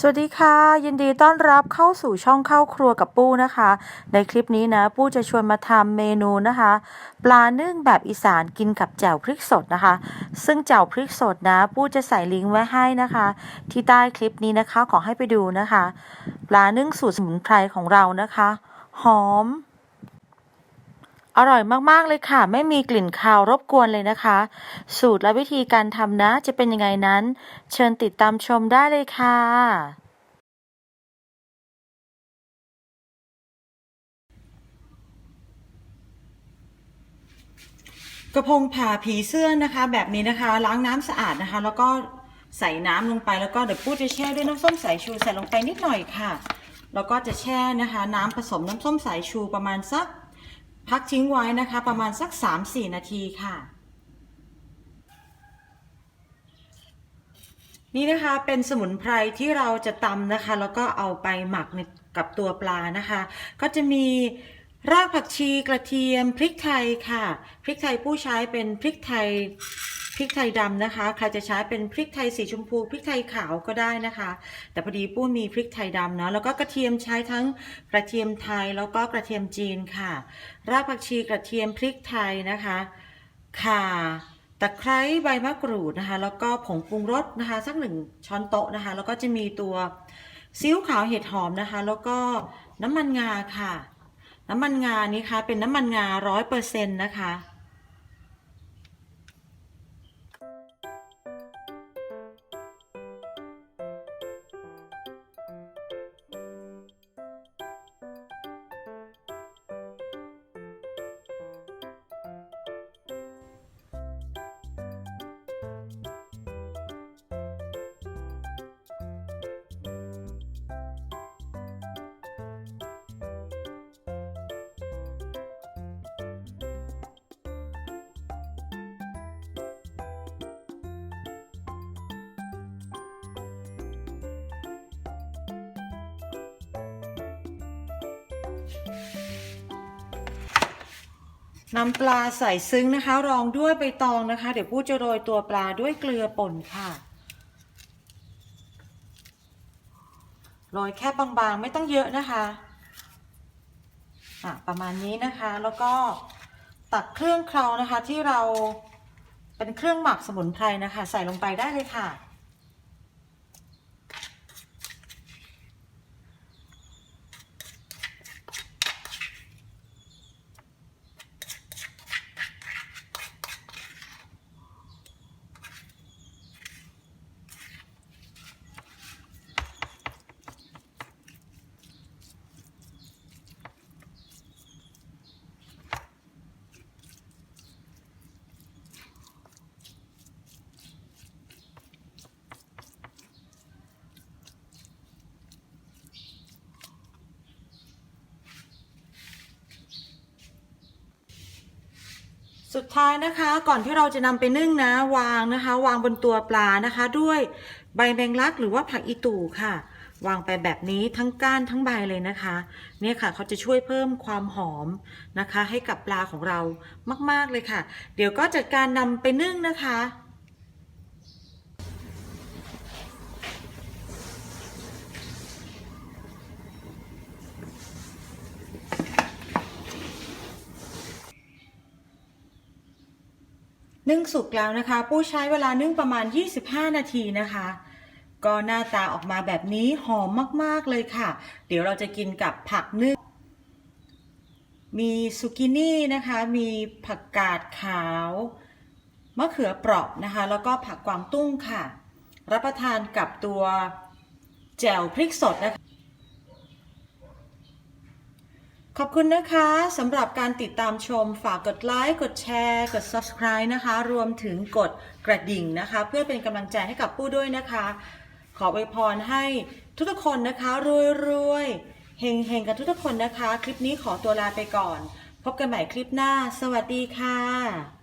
สวัสดีค่ะ ยินดีต้อนรับเข้าสู่ช่องเข้าครัวกับปู้นะคะ ในคลิปนี้นะ ปู้จะชวนมาทำเมนูนะคะ ปลานึ่งแบบอีสานกินกับแจ่วพริกสดนะคะ ซึ่งแจ่วพริกสดนะ ปู้จะใส่ลิงก์ไว้ให้นะคะ ที่ใต้คลิปนี้นะคะขอให้ไปดูนะคะ ปลานึ่งสูตรสมุนไพรของเรานะคะ หอม อร่อยมากๆเลยค่ะ ไม่มีกลิ่นคาวรบกวนเลยนะคะ สูตรและวิธีการทำนะจะเป็นยังไงนั้น เชิญติดตามชมได้เลยค่ะกระพงผ่าผีเสื้อนะคะ แบบนี้นะคะ ล้างน้ำสะอาดนะคะ แล้วก็ใส่น้ำลงไปแล้วก็เดี๋ยวปู้จะแช่ด้วยน้ำส้มสายชูใส่ลงไปนิดหน่อยค่ะ แล้วก็จะแช่นะคะ น้ำผสมน้ำส้มสายชูประมาณสัก พักทิ้งไว้นะคะประมาณสัก 3-4 นาทีค่ะ นี่นะคะเป็นสมุนไพรที่เราจะตำนะคะ แล้วก็เอาไปหมักกับตัวปลานะคะ ก็จะมีรากผักชีกระเทียมพริกไทยค่ะ พริกไทยผู้ใช้เป็นพริกไทย พริกไทยดำนะคะ ใครจะใช้เป็นพริกไทยสีชมพู พริกไทยขาวก็ได้นะคะ แต่พอดีปู้มีพริกไทยดำเนาะแล้วก็กระเทียมใช้ทั้งกระเทียมไทยแล้วก็กระเทียมจีนค่ะ รากผักชีกระเทียมพริกไทยนะคะข่าตะไคร้ใบมะกรูดนะคะ แล้วก็ผงปรุงรสนะคะสักหนึ่งช้อนโต๊ะนะคะ แล้วก็จะมีตัวซีอิ๊วขาวเห็ดหอมนะคะ แล้วก็น้ำมันงาค่ะ น้ำมันงานี้ค่ะเป็นน้ำมันงาร้อยเปอร์เซ็นต์นะคะ นำปลาใส่ซึ้งนะคะ รองด้วยใบตองนะคะ เดี๋ยวปู้จะโรยตัวปลาด้วยเกลือป่นค่ะ โรยแค่บางๆไม่ต้องเยอะนะคะอะประมาณนี้นะคะ แล้วก็ตักเครื่องเครานะคะที่เราเป็นเครื่องหมักสมุนไพรนะคะ ใส่ลงไปได้เลยค่ะ สุดท้ายนะคะก่อนที่เราจะนำไปนึ่งนะวางนะคะ วางบนตัวปลานะคะ ด้วยใบแมงลักหรือว่าผักอีตู่ค่ะ วางไปแบบนี้ทั้งก้านทั้งใบเลยนะคะ เนี่ยค่ะเขาจะช่วยเพิ่มความหอมนะคะ ให้กับปลาของเรามาก ๆเลยค่ะ เดี๋ยวก็จัดการนำไปนึ่งนะคะ นึ่งสุกแล้วนะคะปู้ใช้เวลานึ่งประมาณ 25 นาทีนะคะ ก็หน้าตาออกมาแบบนี้หอมมากๆเลยค่ะ เดี๋ยวเราจะกินกับผักนึ่ง มีซูกินี่นะคะ มีผักกาดขาวมะเขือเปราะนะคะ แล้วก็ผักกวางตุ้งค่ะ รับประทานกับตัวแจ่วพริกสดนะคะ ขอบคุณนะคะสำหรับการติดตามชมฝากกดไลค์กดแชร์ กด subscribe นะคะ รวมถึงกดกระดิ่งนะคะ เพื่อเป็นกำลังใจให้กับผู้ด้วยนะคะ ขออวยพรให้ทุกๆคนนะคะ รวยรวยเฮงๆกันทุกๆคนนะคะ คลิปนี้ขอตัวลาไปก่อน พบกันใหม่คลิปหน้า สวัสดีค่ะ